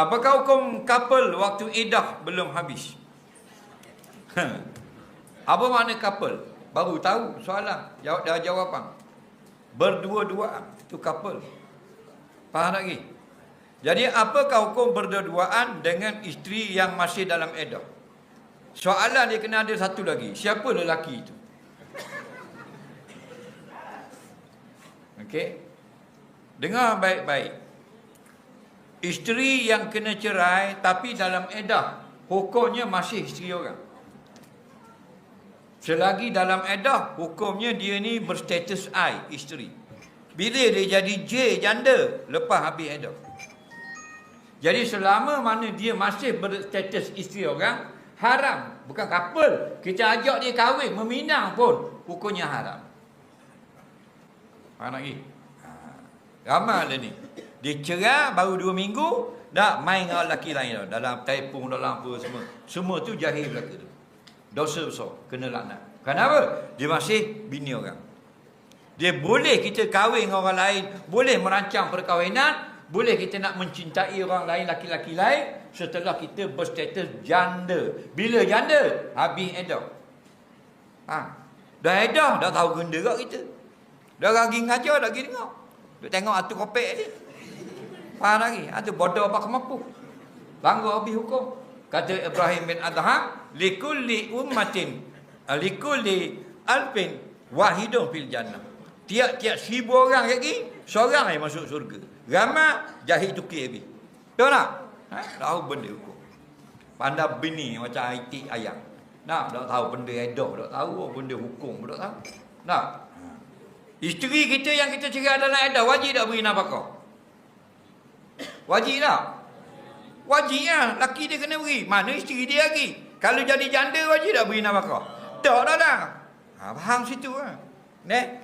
Apakah hukum couple waktu iddah belum habis? Apa makna couple? Baru tahu soalan. Jawab dah jawapan. Berdua-duaan. Itu couple. Faham lagi? Jadi apakah hukum berdua-duaan dengan isteri yang masih dalam iddah? Soalan dia kena ada satu lagi. Siapa lelaki itu? Okey. Dengar baik-baik. Isteri yang kena cerai tapi dalam edah, hukumnya masih isteri orang. Selagi dalam edah, hukumnya dia ni berstatus I, isteri. Bila dia jadi J, janda, lepas habis edah. Jadi selama mana dia masih berstatus isteri orang, haram. Bukan couple. Kita ajak dia kahwin, meminang pun, hukumnya haram. Faham lagi? Ha. Ramai ada ni. Dia cerai baru dua minggu, dah main dengan lelaki lain. Dalam telefon, dalam apa semua. Semua tu jahil belaka tu. Dosa besar. Kena laknat. Kenapa? Dia masih bini orang. Dia boleh kita kahwin dengan orang lain. Boleh merancang perkahwinan. Boleh kita nak mencintai orang lain, laki-laki lain. Setelah kita berstatus janda. Bila janda? Habis edah. Ha. Dah edah, dah tahu genda kat kita. Dah lagi ngajar, dah lagi dengar. Duk tengok atu kopek ni. Faham lagi? Atu bodoh apa kemampu. Langgar habis hukum. Kata Ibrahim bin Adham, likulli ummatin, likulli alfin wahidun fil jannah. Tiap-tiap seribu orang lagi, seorang yang masuk surga. Ramai jahit tukir habis. Tahu tak? Ha? Tahu benda hukum. Pandai bini macam IT ayam. Nak tak tahu benda edah, tak tahu benda hukum, tak tahu. Nak? Isteri kita yang kita cerai dalam edah, wajib tak beri nafkah? Wajib tak? Wajib lah. Laki dia kena beri. Mana isteri dia lagi? Kalau jadi janda, wajib tak beri nafkah? Tak dah dah. Ha, faham situ lah. Ne?